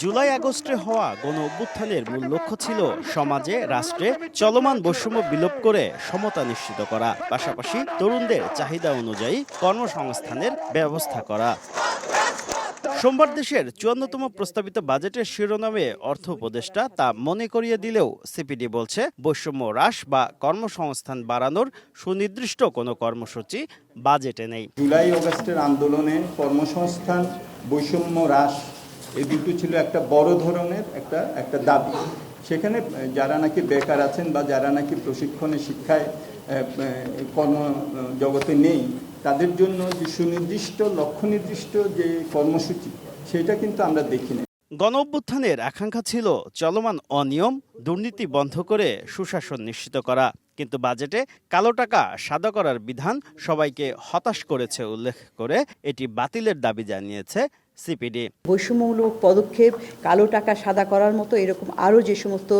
জুলাই আগস্টে হওয়া গণ অভ্যুত্থানের মূল লক্ষ্য ছিল সমাজে, রাষ্ট্রে চলমান বৈষম্য বিলোপ করে সমতা নিশ্চিত করা, পাশাপাশি তরুণদের চাহিদা অনুযায়ী কর্মসংস্থানের ব্যবস্থা করা। সোমবার দেশের চুয়ান্নতম প্রস্তাবিত বাজেটের শিরোনামে অর্থ উপদেষ্টা তা মনে করিয়ে দিলেও সিপিডি বলছে, বৈষম্য হ্রাস বা কর্মসংস্থান বাড়ানোর সুনির্দিষ্ট কোনো কর্মসূচি বাজেটে নেই। জুলাই অগস্টের আন্দোলনে কর্মসংস্থান, বৈষম্য হ্রাস এই দুটো ছিল একটা বড় ধরনের, একটা একটা দাবি। সেখানে যারা নাকি বেকার আছেন বা যারা নাকি প্রশিক্ষণে শিক্ষায় কর্ম জগতে নেই, তাদের জন্য যে সুনির্দিষ্ট লক্ষ্য নির্দিষ্ট যে কর্মসূচি, সেটা কিন্তু আমরা দেখি না গণ অভ্যুত্থানের আকাঙ্ক্ষা ছিল চলমান অনিয়ম, দুর্নীতি বন্ধ করে সুশাসন নিশ্চিত করা। কিন্তু বাজেটে কালো টাকা সাদা করার বিধান সবাইকে হতাশ করেছে, উল্লেখ করে এটি বাতিলের দাবি জানিয়েছে সিপিডি বৈষম্যমূলক পদক্ষেপ, কালো টাকা সাদা করার মতো এরকম আরও যে সমস্ত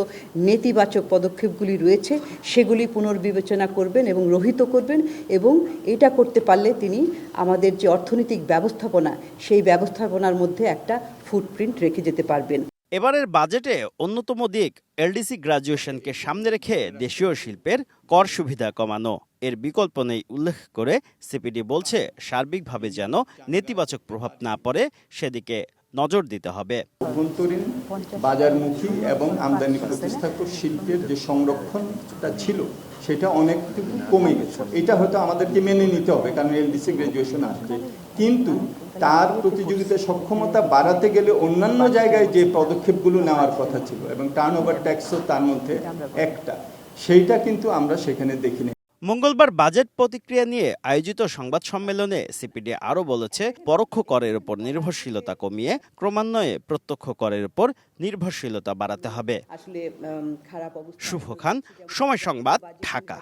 নেতিবাচক পদক্ষেপগুলি রয়েছে, সেগুলি পুনর্বিবেচনা করবেন এবং রহিত করবেন এবং এটা করতে পারলে তিনি আমাদের যে অর্থনৈতিক ব্যবস্থাপনা, সেই ব্যবস্থাপনার মধ্যে একটা ফুটপ্রিন্ট রেখে যেতে পারবেন। এবারের বাজেটে অন্যতম দিক, এলডিসি গ্রাজুয়েশনকে সামনে রেখে দেশীয় শিল্পের কর সুবিধা কমানো। এর বিকল্প নেই উল্লেখ করে সিপিডি বলছে, সার্বিকভাবে যেন নেতিবাচক প্রভাব না পড়ে, সেদিকে নজর দিতে হবে। অভ্যন্তরীণ, বাজারমুখী এবং আমদানি প্রতিস্থাপক শিল্পের যে সংরক্ষণটা ছিল সেটা অনেক কমে গেছে। এটা হয়তো আমাদেরকে মেনে নিতে হবে, কারণ এলডিসি গ্র্যাজুয়েশন আসছে। কিন্তু তার প্রতিযোগিতা সক্ষমতা বাড়াতে গেলে অন্যান্য জায়গায় যে পদক্ষেপগুলো নেওয়ার কথা ছিল, এবং টার্ন ওভার ট্যাক্সও তার মধ্যে একটা, সেইটা কিন্তু আমরা সেখানে দেখিনি। মঙ্গলবার বাজেট প্রতিক্রিয়া নিয়ে আয়োজিত সংবাদ সম্মেলনে সিপিডি আরও বলেছে পরোক্ষ করের উপর নির্ভরশীলতা কমিয়ে ক্রমান্বয়ে প্রত্যক্ষ করের উপর নির্ভরশীলতা বাড়াতে হবে। শুভ খান সময় সংবাদ ঢাকা।